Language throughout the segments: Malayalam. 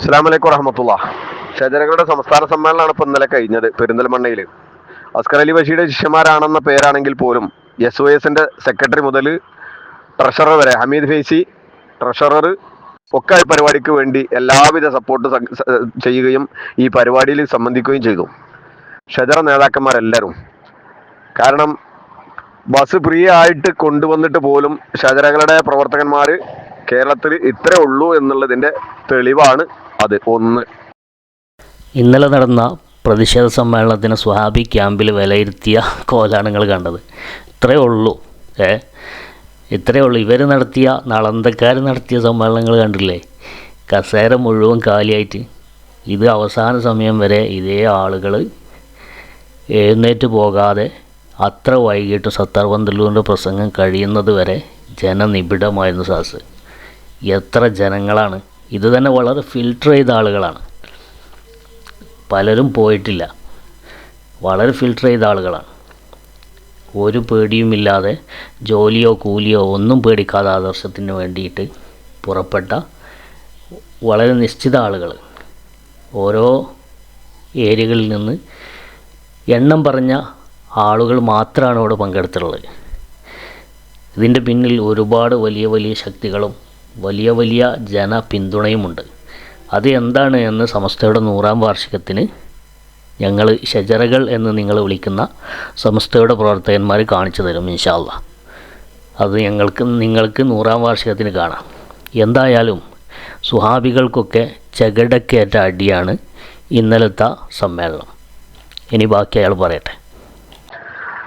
അസ്സാം വലൈക്കും വറഹമത്തുള്ള. ഷജരകളുടെ സംസ്ഥാന സമ്മേളനമാണ് ഇപ്പം ഇന്നലെ കഴിഞ്ഞത് പെരിന്തൽമണ്ണയിൽ അസ്കർ അലി ബഷീയുടെ ശിഷ്യന്മാരാണെന്ന പേരാണെങ്കിൽ പോലും എസ് ഒ എസിന്റെ സെക്രട്ടറി മുതൽ ട്രഷറർ വരെ ഹമീദ് ഫേസി ട്രഷറർ ഒക്കെ ഈ പരിപാടിക്ക് വേണ്ടി എല്ലാവിധ സപ്പോർട്ട് ചെയ്യുകയും ഈ പരിപാടിയിൽ സംബന്ധിക്കുകയും ചെയ്തു. ഷജറ നേതാക്കന്മാരെല്ലാവരും കാരണം ബസ് ഫ്രീ ആയിട്ട് കൊണ്ടുവന്നിട്ട് പോലും ഷജറകളുടെ പ്രവർത്തകന്മാർ കേരളത്തിൽ ഇത്രേ ഉള്ളൂ എന്നുള്ളതിന്റെ തെളിവാണ് അത് ഒന്ന്. ഇന്നലെ നടന്ന പ്രതിഷേധ സമ്മേളനത്തിന് സ്വഹാബി ക്യാമ്പിൽ വിലയിരുത്തിയ കോലാണ് നിങ്ങൾ കണ്ടത്. ഇത്രയേ ഉള്ളൂ ഏ? ഇത്രയേ ഉള്ളൂ. ഇവർ നടത്തിയ നളന്തക്കാർ നടത്തിയ സമ്മേളനങ്ങൾ കണ്ടില്ലേ? കസേര മുഴുവൻ കാലിയായിട്ട്. ഇത് അവസാന സമയം വരെ ഇതേ ആളുകൾ എഴുന്നേറ്റ് പോകാതെ അത്ര വൈകിട്ട് സത്താർ പ്രസംഗം കഴിയുന്നത് വരെ ജനനിബിഡമായിരുന്നു സാസ്. എത്ര ജനങ്ങളാണ് ഇത് തന്നെ വളരെ ഫിൽട്ടർ ചെയ്ത ആളുകളാണ്. പലരും പോയിട്ടില്ല. വളരെ ഫിൽട്ടർ ചെയ്ത ആളുകളാണ്. ഒരു പേടിയുമില്ലാതെ ജോലിയോ കൂലിയോ ഒന്നും പേടിക്കാതെ ആദർശത്തിന് വേണ്ടിയിട്ട് പുറപ്പെട്ട വളരെ നിശ്ചിത ആളുകൾ ഓരോ ഏരിയകളിൽ നിന്ന് എണ്ണം പറഞ്ഞ ആളുകൾ മാത്രമാണ് ഇവിടെ പങ്കെടുത്തിട്ടുള്ളത്. ഇതിന്റെ പിന്നിൽ ഒരുപാട് വലിയ വലിയ ശക്തികളും വലിയ വലിയ ജനപിന്തുണയുമുണ്ട്. അത് എന്താണ് എന്ന് സമസ്തയുടെ നൂറാം വാർഷികത്തിന് ഞങ്ങൾ ഷജറകൾ എന്ന് നിങ്ങൾ വിളിക്കുന്ന സമസ്തയുടെ പ്രവർത്തകന്മാർ കാണിച്ചു തരും ഇൻഷാല്ല അത് ഞങ്ങൾക്ക് നിങ്ങൾക്ക് നൂറാം വാർഷികത്തിന് കാണാം. എന്തായാലും സുഹാബികൾക്കൊക്കെ ചകടക്കേറ്റ അടിയാണ് ഇന്നലത്തെ സമ്മേളനം. ഇനി ബാക്കി അയാൾ പറയട്ടെ.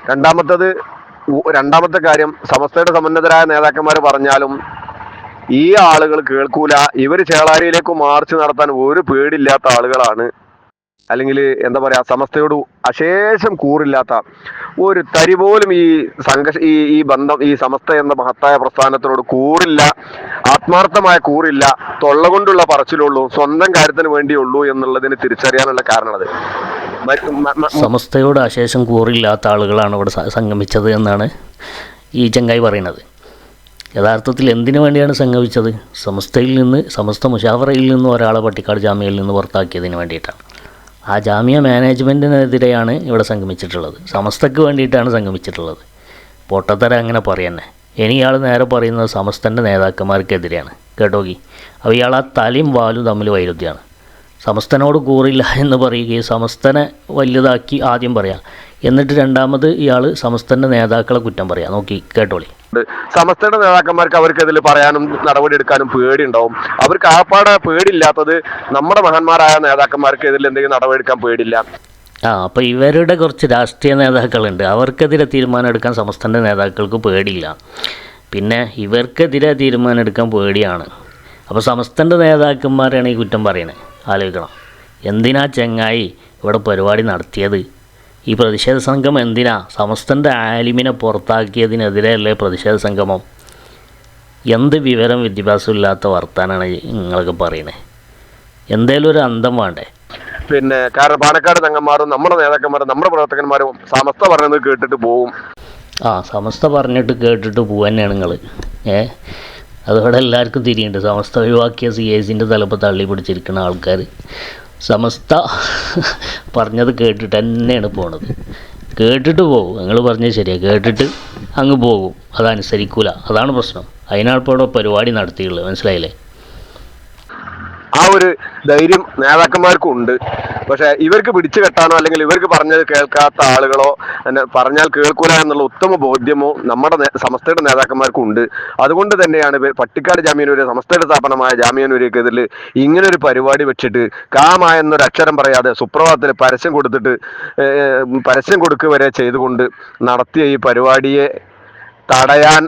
രണ്ടാമത്തത് രണ്ടാമത്തെ കാര്യം സമസ്തയുടെ സമന്നതരായ നേതാക്കന്മാർ പറഞ്ഞാലും ഈ ആളുകൾ കേൾക്കൂല. ഇവർ ചേളാരിയിലേക്ക് മാർച്ച് നടത്താൻ ഒരു പേടില്ലാത്ത ആളുകളാണ്. അല്ലെങ്കിൽ എന്താ പറയാ സമസ്തയോട് അശേഷം കൂറില്ലാത്ത ഒരു തരി പോലും ഈ സംഘ ഈ ഈ ബന്ധം ഈ സമസ്ത എന്ന മഹത്തായ പ്രസ്ഥാനത്തിനോട് കൂറില്ല. ആത്മാർത്ഥമായ കൂറില്ല. തൊള്ള കൊണ്ടുള്ള പറച്ചിലുള്ളൂ. സ്വന്തം കാര്യത്തിന് വേണ്ടിയുള്ളൂ എന്നുള്ളതിന് തിരിച്ചറിയാനുള്ള കാരണത്. സമസ്തയോട് അശേഷം കൂറില്ലാത്ത ആളുകളാണ് ഇവിടെ സംഗമിച്ചത് എന്നാണ് ഈ ചങ്ങായി പറയുന്നത്. യഥാർത്ഥത്തിൽ എന്തിനു വേണ്ടിയാണ് സംഗമിച്ചത് സമസ്തയിൽ നിന്ന് സമസ്ത മുഷാവറയിൽ നിന്ന് ഒരാളെ പട്ടിക്കാട് ജാമ്യയിൽ നിന്ന് പുറത്താക്കിയതിന് വേണ്ടിയിട്ടാണ്. ആ ജാമ്യ മാനേജ്മെന്റിനെതിരെയാണ് ഇവിടെ സംഗമിച്ചിട്ടുള്ളത്. സമസ്തക്ക് വേണ്ടിയിട്ടാണ് സംഗമിച്ചിട്ടുള്ളത്. പൊട്ടത്തര അങ്ങനെ പറയുന്നെ ഇനി ഇയാൾ നേരെ പറയുന്നത് സമസ്തന്റെ നേതാക്കന്മാർക്കെതിരെയാണ്. കേട്ടോകി അപ്പോൾ ഇയാൾ ആ തലയും വാലും തമ്മിൽ വൈരുദ്ധ്യമാണ് സമസ്തനോട് കൂറില്ല എന്ന് പറയുകയും സമസ്തനെ വലുതാക്കി ആദ്യം പറയാം. എന്നിട്ട് രണ്ടാമത് ഇയാൾ സമസ്തന്റെ നേതാക്കളെ കുറ്റം പറയാം. നോക്കി കേട്ടോളി. സമസ്തയുടെ നേതാക്കന്മാർക്ക് അവർക്ക് ഇതിൽ പറയാനും നടപടി എടുക്കാനും പേടിയുണ്ടാവും. അവർക്ക് ആപ്പാടെ പേടിയില്ലാത്തത് നമ്മുടെ മഹാന്മാരായ നേതാക്കന്മാർക്ക് ഇതിൽ എന്തെങ്കിലും നടപടി എടുക്കാൻ പേടില്ല ആ അപ്പോൾ ഇവരുടെ കുറച്ച് രാഷ്ട്രീയ നേതാക്കളുണ്ട്. അവർക്കെതിരെ തീരുമാനം എടുക്കാൻ സമസ്തന്റെ നേതാക്കൾക്ക് പേടിയില്ല. പിന്നെ ഇവർക്കെതിരെ തീരുമാനം എടുക്കാൻ പേടിയാണ്. അപ്പോൾ സമസ്തന്റെ നേതാക്കന്മാരാണ് ഈ കുറ്റം പറയുന്നത് ആലോചിക്കണം. എന്തിനാ ചെങ്ങായി ഇവിടെ പരിപാടി നടത്തിയത്? ഈ പ്രതിഷേധ സംഘം എന്തിനാ? സമസ്തന്റെ ആലിമിനെ പുറത്താക്കിയതിനെതിരെയല്ലേ പ്രതിഷേധ സംഗമം? എന്ത് വിവരം വിദ്യാഭ്യാസമില്ലാത്ത വർത്താനാണ് നിങ്ങളൊക്കെ പറയണേ? എന്തേലും ഒരു അന്തം വേണ്ടേ? പിന്നെ കാരണം പാലക്കാട് തങ്ങന്മാരും നമ്മുടെ നേതാക്കന്മാരും നമ്മുടെ പ്രവർത്തകന്മാരും സമസ്ത പറഞ്ഞത് കേട്ടിട്ട് പോവും. ആ സമസ്ത പറഞ്ഞിട്ട് കേട്ടിട്ട് പോവാൻ തന്നെയാണ് നിങ്ങൾ ഏ? അതോടെ എല്ലാവർക്കും തിരിയുണ്ട്. സമസ്ത ഒഴിവാക്കിയ സി എസിന്റെ തലപ്പ് തള്ളി പിടിച്ചിരിക്കുന്ന ആൾക്കാർ സമസ്ത പറഞ്ഞത് കേട്ടിട്ട് തന്നെയാണ് പോണത്. കേട്ടിട്ട് പോകും. നിങ്ങൾ പറഞ്ഞത് ശരിയാണ് കേട്ടിട്ട് അങ്ങ് പോകും. അതനുസരിക്കൂല. അതാണ് പ്രശ്നം. അതിനാണ് ഇപ്പോൾ പരിപാടി നടത്തിയുള്ളത് മനസ്സിലായില്ലേ? ആ ഒരു ധൈര്യം നേതാക്കന്മാർക്കും ഉണ്ട് പക്ഷെ ഇവർക്ക് പിടിച്ചു കെട്ടാനോ അല്ലെങ്കിൽ ഇവർക്ക് പറഞ്ഞത് കേൾക്കാത്ത ആളുകളോ പറഞ്ഞാൽ കേൾക്കൂല എന്നുള്ള ഉത്തമ ബോധ്യമോ നമ്മുടെ സംസ്ഥയുടെ സമസ്തയുടെ നേതാക്കന്മാർക്കും ഉണ്ട് അതുകൊണ്ട് തന്നെയാണ് പട്ടിക്കാട് ജാമ്യനൂര് സമസ്തയുടെ സ്ഥാപനമായ ജാമ്യനൂരിക്കെതിൽ ഇങ്ങനെ ഒരു പരിപാടി വെച്ചിട്ട് കാമ അക്ഷരം പറയാതെ സുപ്രഭാതത്തിൽ പരസ്യം കൊടുത്തിട്ട് പരസ്യം കൊടുക്കുക വരെ ചെയ്തുകൊണ്ട് നടത്തിയ ഈ പരിപാടിയെ തടയാൻ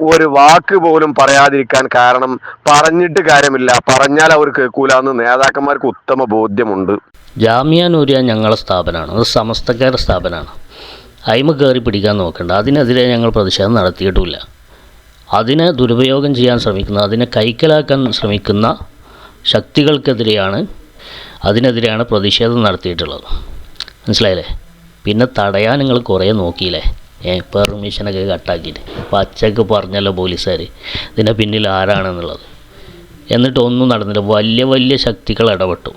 ഒരു വാക്ക് പോലും പറയാതിരിക്കാൻ കാരണം പറഞ്ഞിട്ട് കാര്യമില്ല. പറഞ്ഞാൽ അവർ കേൾക്കൂല എന്ന് നേതാക്കന്മാർക്ക് ഉത്തമ ബോധ്യമുണ്ട്. ജാമ്യ നൂരിയ ഞങ്ങളെ സ്ഥാപനമാണ്. അത് സമസ്തക്കാരുടെ സ്ഥാപനമാണ്. അയിമ കയറി പിടിക്കാൻ നോക്കണ്ട. അതിനെതിരെ ഞങ്ങൾ പ്രതിഷേധം നടത്തിയിട്ടുമില്ല അതിനെ ദുരുപയോഗം ചെയ്യാൻ ശ്രമിക്കുന്ന അതിനെ കൈക്കലാക്കാൻ ശ്രമിക്കുന്ന ശക്തികൾക്കെതിരെയാണ് അതിനെതിരെയാണ് പ്രതിഷേധം നടത്തിയിട്ടുള്ളത്. മനസ്സിലായില്ലേ? പിന്നെ തടയാൻ നിങ്ങൾ കുറേ നോക്കിയില്ലേ? പെർമിഷനൊക്കെ കട്ടാക്കിയിട്ട്. പച്ചക്ക് പറഞ്ഞല്ലോ പോലീസുകാർ ഇതിന്റെ പിന്നിൽ ആരാണെന്നുള്ളത്? എന്നിട്ട് ഒന്നും നടന്നില്ല. വലിയ വലിയ ശക്തികൾ ഇടപെട്ടു.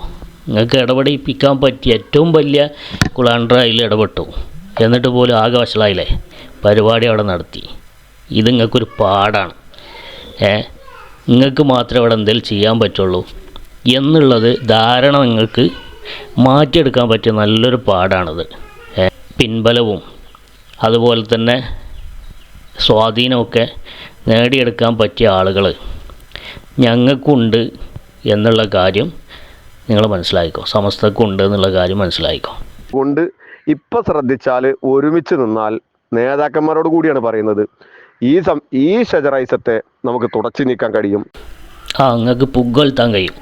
നിങ്ങൾക്ക് ഇടപെടിപ്പിക്കാൻ പറ്റിയ ഏറ്റവും വലിയ കുളാണ്ടർ അതിൽ ഇടപെട്ടു. എന്നിട്ട് പോലും ആകെ വഷളായില്ലേ? പരിപാടി അവിടെ നടത്തി. ഇത് നിങ്ങൾക്കൊരു പാടാണ്. ഏ നിങ്ങൾക്ക് മാത്രമേ അവിടെ എന്തെങ്കിലും ചെയ്യാൻ പറ്റുള്ളൂ. എന്നുള്ളത് ധാരണ നിങ്ങൾക്ക് മാറ്റിയെടുക്കാൻ പറ്റിയ നല്ലൊരു പാടാണിത്. പിൻബലവും അതുപോലെ തന്നെ സ്വാധീനമൊക്കെ നേടിയെടുക്കാൻ പറ്റിയ ആളുകൾ ഞങ്ങൾക്കുണ്ട് എന്നുള്ള കാര്യം നിങ്ങൾ മനസ്സിലാക്കിക്കോ സമസ്തക്കുണ്ട് എന്നുള്ള കാര്യം മനസ്സിലാക്കിക്കോ കൊണ്ട് ഇപ്പൊ ശ്രദ്ധിച്ചാൽ ഒരുമിച്ച് നിന്നാൽ നേതാക്കന്മാരോട് കൂടിയാണ് പറയുന്നത്. ഈ സം ഈ ഷജറൈസത്തെ നമുക്ക് തുടച്ചു നീക്കാൻ കഴിയും. ആ നിങ്ങൾക്ക് പുകഴ്ത്താൻ കഴിയും.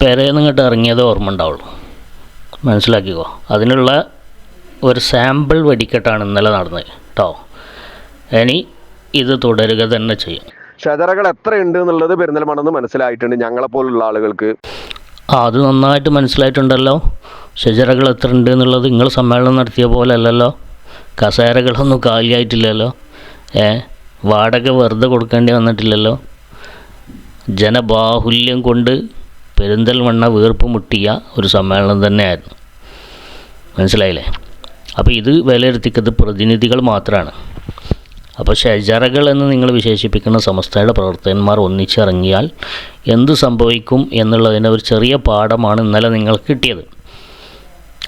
പെരേന്ന് ഇങ്ങോട്ട് ഇറങ്ങിയതേ ഓർമ്മ ഉണ്ടാവുള്ളൂ. മനസ്സിലാക്കിക്കോ. അതിനുള്ള ഒരു സാമ്പിൾ വെടിക്കെട്ടാണ് ഇന്നലെ നടന്നത് കേട്ടോ ഇനി ഇത് തുടരുക തന്നെ ചെയ്യും. ഷെതറകൾ എത്ര ഉണ്ട് എന്നുള്ളത് പെരിന്തൽമണ്ണെന്ന് മനസ്സിലായിട്ടുണ്ട് ഞങ്ങളെപ്പോലുള്ള ആളുകൾക്ക്. ആ അത് നന്നായിട്ട് മനസ്സിലായിട്ടുണ്ടല്ലോ. ഷെജറകൾ എത്ര ഉണ്ട് എന്നുള്ളത് നിങ്ങൾ സമ്മേളനം നടത്തിയ പോലെ അല്ലല്ലോ. കസേരകളൊന്നും കാലിയായിട്ടില്ലല്ലോ. ഏ വാടക വെറുതെ കൊടുക്കേണ്ടി വന്നിട്ടില്ലല്ലോ. ജനബാഹുല്യം കൊണ്ട് പെരിന്തൽമണ്ണ വീർപ്പ് മുട്ടിയ ഒരു സമ്മേളനം തന്നെയായിരുന്നു. മനസ്സിലായില്ലേ? അപ്പോൾ ഇത് വിലയിരുത്തിക്കുന്നത് പ്രതിനിധികൾ മാത്രമാണ് അപ്പോൾ ഷജറകൾ എന്ന് നിങ്ങൾ വിശേഷിപ്പിക്കുന്ന സംസ്ഥയുടെ പ്രവർത്തകന്മാർ ഒന്നിച്ചിറങ്ങിയാൽ എന്ത് സംഭവിക്കും എന്നുള്ളതിന്റെ ഒരു ചെറിയ പാഠമാണ് ഇന്നലെ നിങ്ങൾക്ക് കിട്ടിയത്.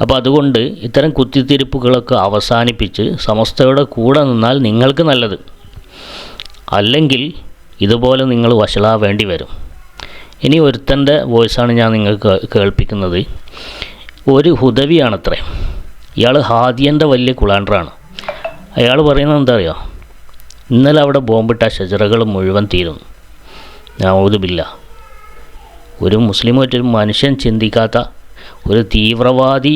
അപ്പോൾ അതുകൊണ്ട് ഇത്തരം കുത്തിത്തിരിപ്പുകളൊക്കെ അവസാനിപ്പിച്ച് സമസ്തയുടെ കൂടെ നിന്നാൽ നിങ്ങൾക്ക് നല്ലത്. അല്ലെങ്കിൽ ഇതുപോലെ നിങ്ങൾ വഷളാവേണ്ടി വരും. ഇനി ഒരുത്തന്റെ വോയിസാണ് ഞാൻ നിങ്ങൾക്ക് കേൾപ്പിക്കുന്നത്. ഒരു ഹുദവിയാണത്രേ. ഇയാൾ ഹാദിയന്റെ വലിയ കുളാണ്ടറാണ്. അയാൾ പറയുന്നത് എന്താ അറിയോ ഇന്നലെ അവിടെ ബോംബിട്ട ഷജറകൾ മുഴുവൻ തീരുന്നു. ഓതുമില്ല ഒരു മുസ്ലിം ഒരു മനുഷ്യൻ ചിന്തിക്കാത്ത ഒരു തീവ്രവാദി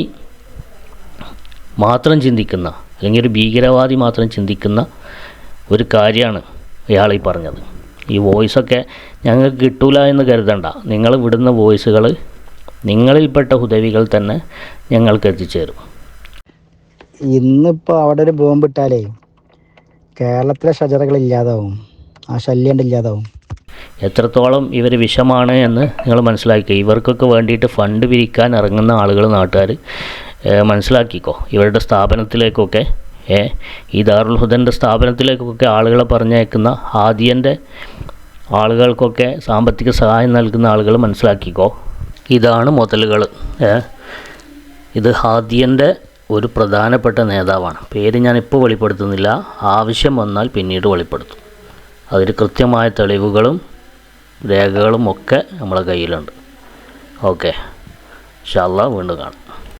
മാത്രം ചിന്തിക്കുന്ന അല്ലെങ്കിൽ ഒരു ഭീകരവാദി മാത്രം ചിന്തിക്കുന്ന ഒരു കാര്യമാണ് ഇയാൾ ഈ പറഞ്ഞത്. ഈ വോയിസൊക്കെ ഞങ്ങൾക്ക് കിട്ടൂല എന്ന് കരുതണ്ട. നിങ്ങൾ വിടുന്ന വോയിസുകൾ നിങ്ങളിൽപ്പെട്ട ഹുദവികൾ തന്നെ ഞങ്ങൾക്ക് എത്തിച്ചേരും. ഇന്നിപ്പോൾ അവിടെ ഒരു ബോംബ് ഇട്ടാലേ കേരളത്തിലെ ഷജറകൾ ഇല്ലാതാവും. ആ ശല്യം ഇല്ലാതാവും. എത്രത്തോളം ഇവർ വിഷമാണ് എന്ന് നിങ്ങൾ മനസ്സിലാക്കുക ഇവർക്കൊക്കെ വേണ്ടിയിട്ട് ഫണ്ട് പിരിക്കാൻ ഇറങ്ങുന്ന ആളുകൾ നാട്ടുകാർ മനസ്സിലാക്കിക്കോ. ഇവരുടെ സ്ഥാപനത്തിലേക്കൊക്കെ ഈ ദാറുൽ ഹുദന്റെ സ്ഥാപനത്തിലേക്കൊക്കെ ആളുകളെ പറഞ്ഞേക്കുന്ന ആദ്യന്റെ ആളുകൾക്കൊക്കെ സാമ്പത്തിക സഹായം നൽകുന്ന ആളുകൾ മനസ്സിലാക്കിക്കോ. ഇതാണ് മുതലുകൾ ഇത് ഹാദിയന്റെ ഒരു പ്രധാനപ്പെട്ട നേതാവാണ്. പേര് ഞാനിപ്പോൾ വെളിപ്പെടുത്തുന്നില്ല. ആവശ്യം വന്നാൽ പിന്നീട് വെളിപ്പെടുത്തും. അതിന് കൃത്യമായ തെളിവുകളും രേഖകളും ഒക്കെ നമ്മളെ കയ്യിലുണ്ട്. ഓക്കെ. ഷാല്ല വീണ്ടും കാണാം.